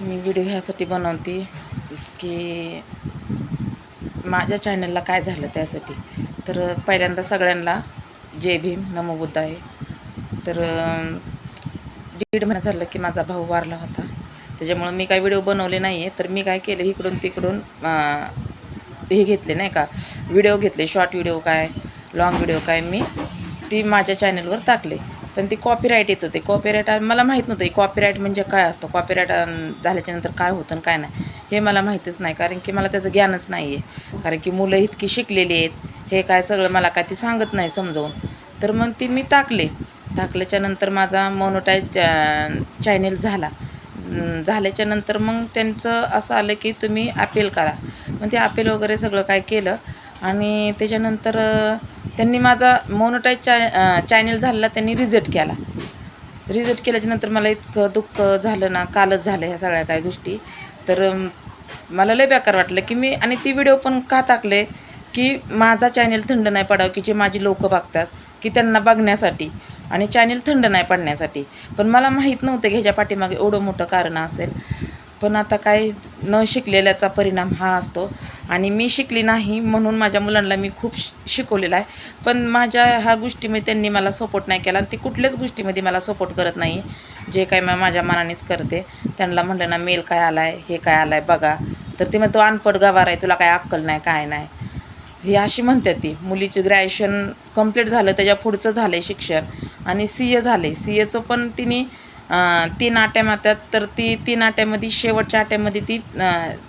मी video ह्यासाठी बनवते की माझ्या चॅनलला काय झालं त्यासाठी. तर पहिल्यांदा सगळ्यांना जय भीम नमो बुद्ध आहे. तर दीड महिना झालं की माझा भाऊ वारला होता. त्याच्यामुळं मी काय व्हिडिओ बनवले नाही आहे तर मी काय केलं इकडून तिकडून हे घेतले नाही का व्हिडिओ घेतले. शॉर्ट व्हिडिओ काय लाँग व्हिडिओ काय मी ती माझ्या चॅनलवर टाकले. पण ती कॉपीराईट येतं. ते कॉपीराईट मला माहीत नव्हतं कॉपीराईट म्हणजे काय असतं. कॉपीराईट झाल्याच्यानंतर काय होतं आणि काय नाही. हे मला माहीतच नाही. कारण की मला त्याचं ज्ञानच नाही आहे कारण की मुलं इतकी शिकलेली आहेत. हे काय सगळं मला काय ती सांगत नाही समजावून. तर मग ती मी टाकले. टाकल्याच्यानंतर माझा मोनोटाईज चॅनेल झाला. झाल्याच्यानंतर मग त्यांचं असं आलं की तुम्ही अपील करा. मग ते अपील वगैरे सगळं काय केलं. आणि त्याच्यानंतर त्यांनी माझा मोनोटाईज चॅ चॅनल झालेला त्यांनी रिजेक्ट केला. रिजेक्ट केल्याच्यानंतर मला इतकं दुःख झालं ना कालच झालं ह्या सगळ्या काय गोष्टी. तर मला लय बेकार वाटलं की मी आणि ती व्हिडिओ पण का टाकले? की माझा चॅनेल थंड नाही पडावं की जे माझी लोकं बघतात की त्यांना बघण्यासाठी. आणि चॅनेल थंड नाही पडण्यासाठी. पण मला माहीत नव्हतं की ह्याच्या पाठीमागे एवढं मोठं कारण असेल. पण आता काय न शिकलेल्याचा परिणाम हा असतो. आणि मी शिकली नाही म्हणून माझ्या मुलांना मी खूप शिकवलेला आहे. पण माझ्या ह्या गोष्टीमध्ये त्यांनी मला सपोर्ट नाही केला आणि ती कुठल्याच गोष्टीमध्ये मला सपोर्ट करत नाही. जे काय मी माझ्या मनानेच करते. त्यांना म्हटलं ना मेल काय आला आहे हे काय आलं आहे बघा. तर ते मग तो अनपड गवार आहे. तुला काय अक्कल नाही काय नाही. ही अशी म्हणते ती. मुलीची ग्रॅज्युएशन कंप्लीट झालं त्याच्या पुढचं झालं आहे शिक्षण. आणि सी ए झालं आहे सी एचं पण तिने तीन तीन आट्यामात्यात तर ती तीन आट्यामध्ये शेवटच्या आट्यामध्ये ती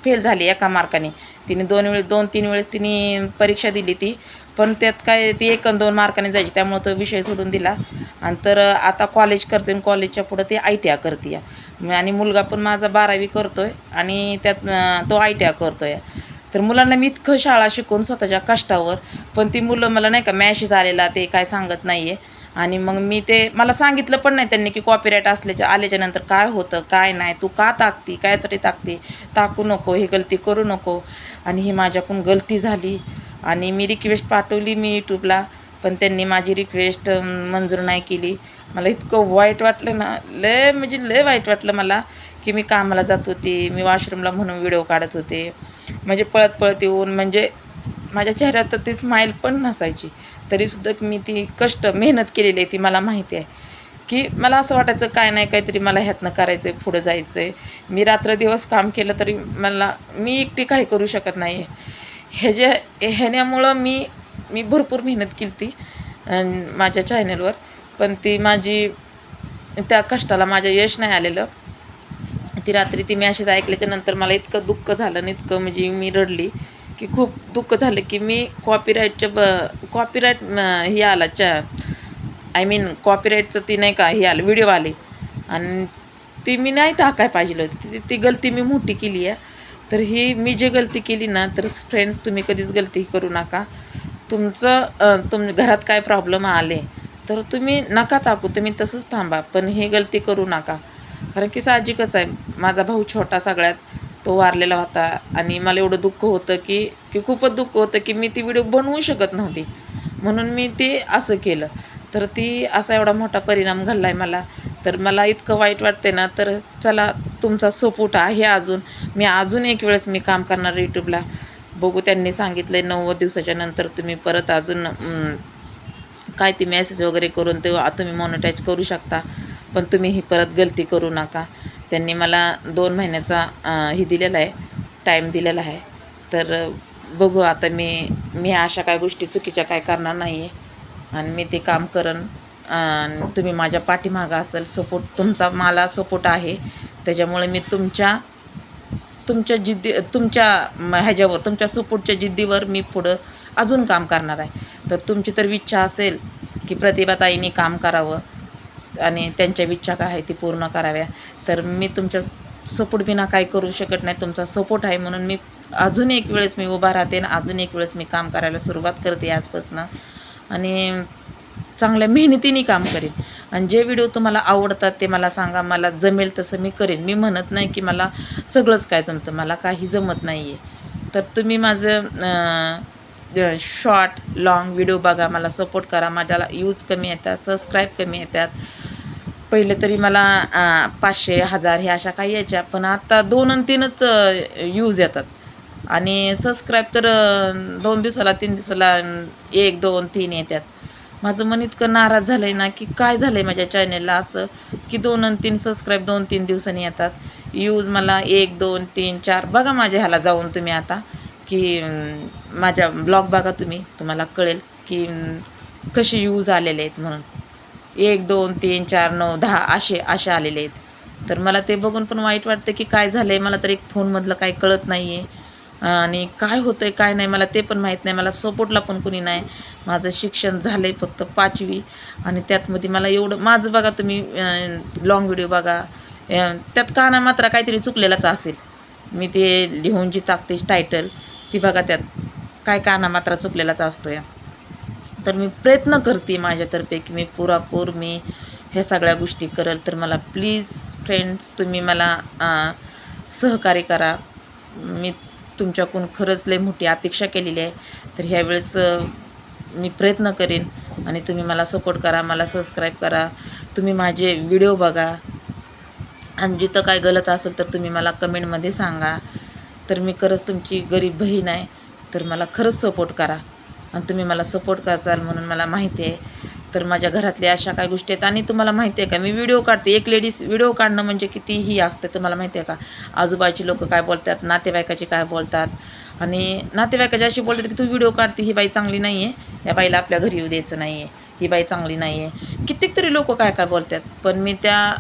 फेल झाली एका मार्काने. तिने दोन वेळेस दोन तीन वेळेस तिने परीक्षा दिली ती पण त्यात काय ती एक दोन मार्काने जायची त्यामुळं तो विषय सोडून दिला. आणि तर आता कॉलेज करते आणि कॉलेजच्या पुढं ती आय टी आय करते या आणि मुलगा पण माझा बारावी करतो आहे आणि त्यात तो आय टी आय करतो आहे तर मुलांना मी इतकं शाळा शिकवून स्वतःच्या कष्टावर पण ती मुलं मला नाही का मॅसेज आलेला ते काय सांगत नाही आहे आणि मग मी ते मला सांगितलं पण नाही त्यांनी की कॉपीराईट असल्याच्या आल्याच्यानंतर काय होतं काय नाही तू का ताकती कायसाठी ताकते? ताकू नको ही गलती करू नको. आणि ही माझ्याकडून गलती झाली. आणि मी रिक्वेस्ट पाठवली मी यूट्यूबला पण त्यांनी माझी रिक्वेस्ट मंजूर नाही केली. मला इतकं वाईट वाटलं ना लय म्हणजे लय वाईट वाटलं मला की मी कामाला जात होते मी वॉशरूमला म्हणून व्हिडिओ काढत होते. म्हणजे पळत पळत येऊन म्हणजे माझ्या चेहऱ्यात तर ती स्माईल पण नसायची. तरीसुद्धा मी ती कष्ट मेहनत केलेली आहे ती मला माहिती आहे. की मला असं वाटायचं काय नाही काहीतरी मला ह्यातनं करायचं आहे पुढं जायचं आहे मी रात्रदिवस काम केलं तरी मला मी एकटी काही करू शकत नाही आहे ह्याच्या ह्याच्यामुळं मी मी भरपूर मेहनत केली ती माझ्या चॅनलवर पण ती माझी त्या कष्टाला माझ्या यश नाही आलेलं. ती रात्री ती मॅसेज ऐकल्याच्या नंतर मला इतकं दुःख झालं आणि इतकं म्हणजे मी रडली. की खूप दुःख झालं की मी कॉपीराईटच्या ब कॉपीराईट हे आला च्या आय मीन कॉपीराईटचं ती नाही का हे आलं व्हिडिओ आले. आणि ती मी नाही टाकाय पाहिजे होती. ती ती गलती मी मोठी केली आहे. तर ही मी जी गलती केली ना तर फ्रेंड्स तुम्ही कधीच गलती करू नका. तुमचं तुम घरात काय प्रॉब्लेम आले तर तुम्ही नका टाकू. तुम्ही तसंच थांबा. पण ही गलती करू नका. कारण की साहजिकच आहे. माझा भाऊ छोटा सगळ्यात. तो वारलेला होता. आणि मला एवढं दुःख होतं की की खूपच दुःख होतं की मी ती व्हिडिओ बनवू शकत नव्हती. म्हणून मी ते असं केलं. तर ती असा एवढा मोठा परिणाम घडला आहे मला. तर मला इतकं वाईट वाटते ना तर चला तुमचा सपोर्ट आहे अजून. मी अजून एक वेळेस मी काम करणार यूट्यूबला बघू त्यांनी सांगितलं आहे नव्वद दिवसाच्या नंतर तुम्ही परत अजून काय ती मेसेज वगैरे करून ते तुम्ही मॉनिटाईज करू शकता. पण तुम्ही ही परत गलती करू नका. त्यांनी मला दोन महिन्याचा हे दिलेला आहे टाईम दिलेला आहे. तर बघू आता मी मी अशा काय गोष्टी चुकीच्या काय करणार नाही आहे आणि मी ते काम करन तुम्ही माझ्या पाठीमागं असेल सपोर्ट तुमचा मला सपोर्ट आहे. त्याच्यामुळे मी तुमच्या तुमच्या जिद्दी तुमच्या ह्याच्यावर तुमच्या सपोर्टच्या जिद्दीवर मी पुढं अजून काम करणार आहे. तर तुमची तर इच्छा असेल की प्रतिभाताईने काम करावं. आणि त्यांच्या इच्छा काय आहे ती पूर्ण कराव्या. तर मी तुमच्या सपोर्ट बिना काय करू शकत नाही. तुमचा सपोर्ट आहे म्हणून मी अजून एक वेळेस मी उभा राहते आणि अजून एक वेळेस मी काम करायला सुरुवात करते आजपासून. आणि चांगल्या मेहनतीने काम करेन. आणि जे व्हिडिओ तुम्हाला आवडतात ते मला सांगा. मला जमेल तसं मी करेन. मी म्हणत नाही की मला सगळंच काय जमतं. मला काही जमत नाही आहे तर तुम्ही माझं शॉर्ट लाँग व्हिडिओ बघा मला सपोर्ट करा. माझ्याला यूज कमी येतात सबस्क्राईब कमी येतात. पहिले तरी मला पाचशे हजार ह्या अशा काही यायच्या पण आता दोन आणि तीनच यूज येतात. आणि सबस्क्राईब तर दोन दिवसाला तीन दिवसाला एक दोन तीन येतात. माझं मन इतकं नाराज झालं आहे ना की काय झालं आहे माझ्या चॅनेलला असं की दोन आणि तीन सबस्क्राईब दोन तीन दिवसांनी येतात. यूज मला एक दोन तीन चार बघा माझ्या ह्याला जाऊन तुम्ही आता. की माझ्या ब्लॉग बघा तुम्ही तुम्हाला कळेल की कसे यूज आलेले आहेत म्हणून. एक दोन तीन चार नऊ दहा असे असे आलेले आहेत. तर मला ते बघून पण वाईट वाटतं की काय झालं आहे मला तर एक फोनमधलं काही कळत नाही आहे आणि काय होतं आहे काय नाही मला ते पण माहीत नाही मला सपोर्टला पण कुणी नाही. माझं शिक्षण झालं आहे फक्त पाचवी आणि त्यातमध्ये मला एवढं माझं बघा तुम्ही लॉंग व्हिडिओ बघा. त्यात काना मात्र काहीतरी चुकलेलाच असेल. मी ते लिहून जी टाकते टायटल ती बघा त्यात काय काना मात्रा चुकलेलाच असतो या तर मी प्रयत्न करते माझ्यातर्फे की मी पुरापूर मी ह्या सगळ्या गोष्टी करेल. तर मला प्लीज फ्रेंड्स तुम्ही मला सहकार्य करा. मी तुमच्याकडून खरंच लय मोठी अपेक्षा केलेली आहे. तर ह्यावेळेस मी प्रयत्न करेन आणि तुम्ही मला सपोर्ट करा मला सबस्क्राईब करा. तुम्ही माझे व्हिडिओ बघा. आणि जिथं काय गलत असेल तर तुम्ही मला कमेंटमध्ये सांगा. तर मी खरंच तुमची गरीब बहीण आहे तर मला खरंच सपोर्ट करा. आणि तुम्ही मला सपोर्ट कराल म्हणून मला माहिती आहे. तर माझ्या घरातल्या अशा काय गोष्टी आहेत. आणि तुम्हाला माहिती आहे का मी व्हिडिओ काढते. एक लेडीज व्हिडिओ काढणं म्हणजे कितीही असते तुम्हाला माहिती आहे का? आजूबाजूची लोक काय बोलतात नातेवाईकाचे काय बोलतात? आणि नातेवाईकाचे अशी बोलतात की तू व्हिडिओ काढते ही बाई चांगली नाही आहे या बाईला आपल्या घरी येऊ द्यायचं नाही आहे ही बाई चांगली नाही आहे कित्येक तरी लोक काय काय बोलतात. पण मी त्या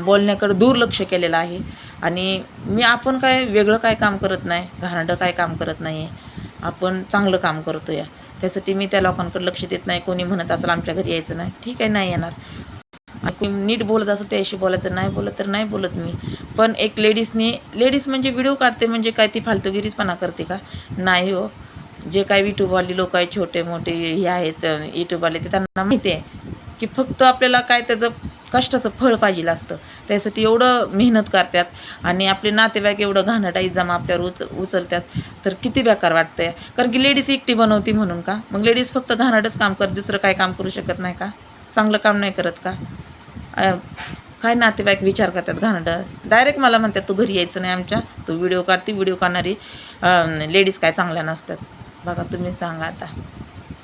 बोलण्याकडे दुर्लक्ष केलेलं आहे. आणि मी आपण काय वेगळं काय काम करत नाही घाणडं काय काम करत नाही आहे आपण चांगलं काम करतो या त्यासाठी मी त्या लोकांकडे लक्ष देत नाही. कोणी म्हणत असेल आमच्या घरी यायचं नाही. ठीक आहे नाही येणार. आणि कोणी नीट बोलत असेल त्याशी बोलायचं नाही बोलत तर नाही बोलत मी. पण एक लेडीजनी लेडीज म्हणजे व्हिडिओ काढते म्हणजे काय ती फालतूगिरीचपणा करते का? नाही हो. जे काय युट्यूबवाले लोक आहे छोटे मोठे हे आहेत युट्यूबवाले ते त्यांना माहिती आहे की फक्त आपल्याला काय त्याचं कष्टाचं फळ पाहिजे असतं. त्यासाठी एवढं मेहनत करतात आणि आपले नातेवाईक एवढं घाणटा जमा आपल्यावर उच उचलतात. तर किती बेकार वाटतंय. कारण की लेडीज एकटी बनवती म्हणून का? मग लेडीज फक्त घाणटच काम करत दुसरं काय काम करू शकत नाही का? चांगलं काम नाही करत का? काय नातेवाईक विचार करतात घाणडं डायरेक्ट मला म्हणतात तू घरी यायचं नाही आमच्या. तू व्हिडिओ काढते व्हिडिओ काढणारी लेडीज काय चांगल्या नसतात. बघा तुम्ही सांगा आता.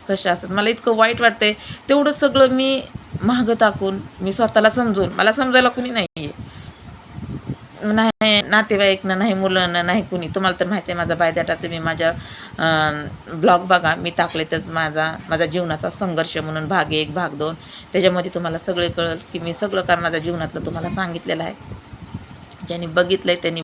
कशा असतात? मला इतकं वाईट वाटतंय. तेवढं सगळं मी महागं टाकून मी स्वतःला समजून मला समजायला कुणी नाही आहे नाही नातेवाईकनं नाही मुलं ना नाही कुणी. तुम्हाला तर माहिती आहे माझा बायदाटा तुम्ही माझ्या ब्लॉग बघा. मी टाकले त्याच माझा माझा जीवनाचा संघर्ष म्हणून भाग एक भाग दोन. त्याच्यामध्ये तुम्हाला सगळे कळेल की मी सगळं काम माझ्या जीवनातलं तुम्हाला सांगितलेलं आहे. ज्यांनी बघितलं आहे त्यांनी